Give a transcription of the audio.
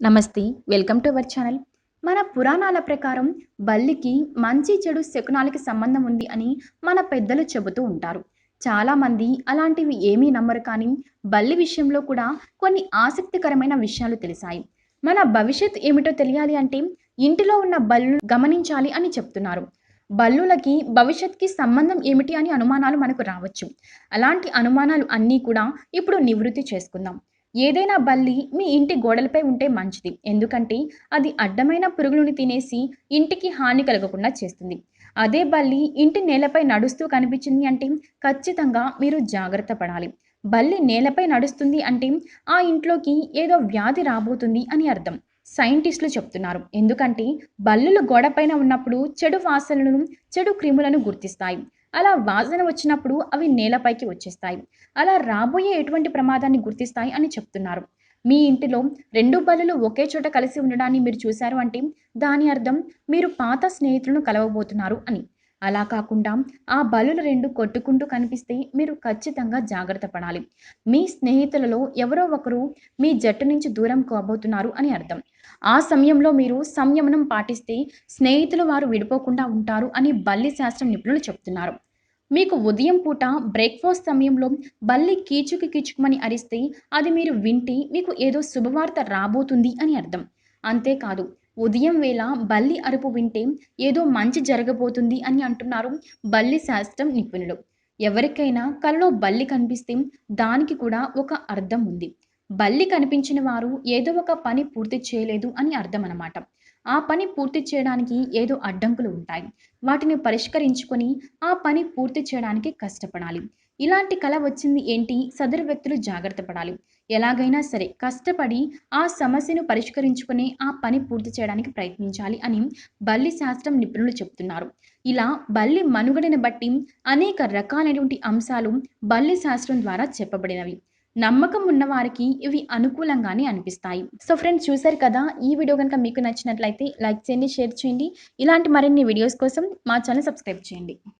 నమస్తే welcome to our channel. మన పురాణాల ప్రకారం బల్లికి మంచి చెడు శకునాలకి సంబంధం ఉంది అని మన పెద్దలు చెబుతూ ఉంటారు. చాలామంది అలాంటివి ఏమీ నమ్మరు కానీ బల్లి విషయంలో కూడా కొన్ని ఆసక్తికరమైన విషయాలు తెలిసాయి. మన భవిష్యత్ ఏమిటో తెలియాలి అంటే ఇంటిలో ఉన్న బల్లు గమనించాలి అని చెప్తున్నారు. బల్లులకి భవిష్యత్కి సంబంధం ఏమిటి అని అనుమానాలు మనకు రావచ్చు. అలాంటి అనుమానాలు అన్నీ కూడా ఇప్పుడు నివృత్తి చేసుకుందాం. ఏదైనా బల్లి మీ ఇంటి గోడలపై ఉంటే మంచిది. ఎందుకంటే అది అడ్డమైన పురుగులను తినేసి ఇంటికి హాని కలగకుండా చేస్తుంది. అదే బల్లి ఇంటి నేలపై నడుస్తూ కనిపించింది అంటే ఖచ్చితంగా మీరు జాగ్రత్త పడాలి. బల్లి నేలపై నడుస్తుంది అంటే ఆ ఇంట్లోకి ఏదో వ్యాధి రాబోతుంది అని అర్థం. సైంటిస్టులు చెప్తున్నారు. ఎందుకంటే బల్లులు గోడపైన ఉన్నప్పుడు చెడు వాసనలను చెడు క్రిములను గుర్తిస్తాయి. అలా వాసన వచ్చినప్పుడు అవి నేలపైకి వచ్చేస్తాయి. అలా రాబోయే ఎటువంటి ప్రమాదాన్ని గుర్తిస్తాయి అని చెప్తున్నారు. మీ ఇంటిలో రెండు బలులు ఒకే చోట కలిసి ఉండడాన్ని మీరు చూశారు అంటే దాని అర్థం మీరు పాత స్నేహితులను కలవబోతున్నారు అని. అలా కాకుండా ఆ బలులు రెండు కొట్టుకుంటూ కనిపిస్తే మీరు ఖచ్చితంగా జాగ్రత్త పడాలి. మీ స్నేహితులలో ఎవరో ఒకరు మీ జట్టు నుంచి దూరం కాబోతున్నారు అని అర్థం. ఆ సమయంలో మీరు సంయమనం పాటిస్తే స్నేహితులు వారు విడిపోకుండా ఉంటారు అని బల్లి శాస్త్రం నిపుణులు చెప్తున్నారు. మీకు ఉదయం పూట బ్రేక్ఫాస్ట్ సమయంలో బల్లి కీచుకు కీచుకుమని అరిస్తే అది మీరు వింటే మీకు ఏదో శుభవార్త రాబోతుంది అని అర్థం. అంతేకాదు ఉదయం వేళ బల్లి అరుపు వింటే ఏదో మంచి జరగబోతుంది అని అంటున్నారు బల్లి శాస్త్రం నిపుణులు. ఎవరికైనా కలలో బల్లి కనిపిస్తే దానికి కూడా ఒక అర్థం ఉంది. బల్లి కనిపించిన వారు ఏదో ఒక పని పూర్తి చేయలేదు అని అర్థం అనమాట ఆ పని పూర్తి చేయడానికి ఏదో అడ్డంకులు ఉంటాయి. వాటిని పరిష్కరించుకొని ఆ పని పూర్తి చేయడానికి కష్టపడాలి. ఇలాంటి కళ వచ్చింది ఏంటి? సదరు వ్యక్తులు జాగ్రత్త పడాలి. ఎలాగైనా సరే కష్టపడి ఆ సమస్యను పరిష్కరించుకుని ఆ పని పూర్తి చేయడానికి ప్రయత్నించాలి అని బల్లి శాస్త్రం నిపుణులు చెప్తున్నారు. ఇలా బల్లి మనుగడని బట్టి అనేక రకాలైనటువంటి అంశాలు బల్లి శాస్త్రం ద్వారా చెప్పబడినవి. నమ్మకం ఉన్నవారికి ఇవి అనుకూలంగానే అనిపిస్తాయి. సో ఫ్రెండ్స్ చూసారు కదా ఈ వీడియో కనుక మీకు నచ్చినట్లయితే లైక్ చేయండి షేర్ చేయండి. ఇలాంటి మరిన్ని వీడియోస్ కోసం మా ఛానల్ సబ్స్క్రైబ్ చేయండి.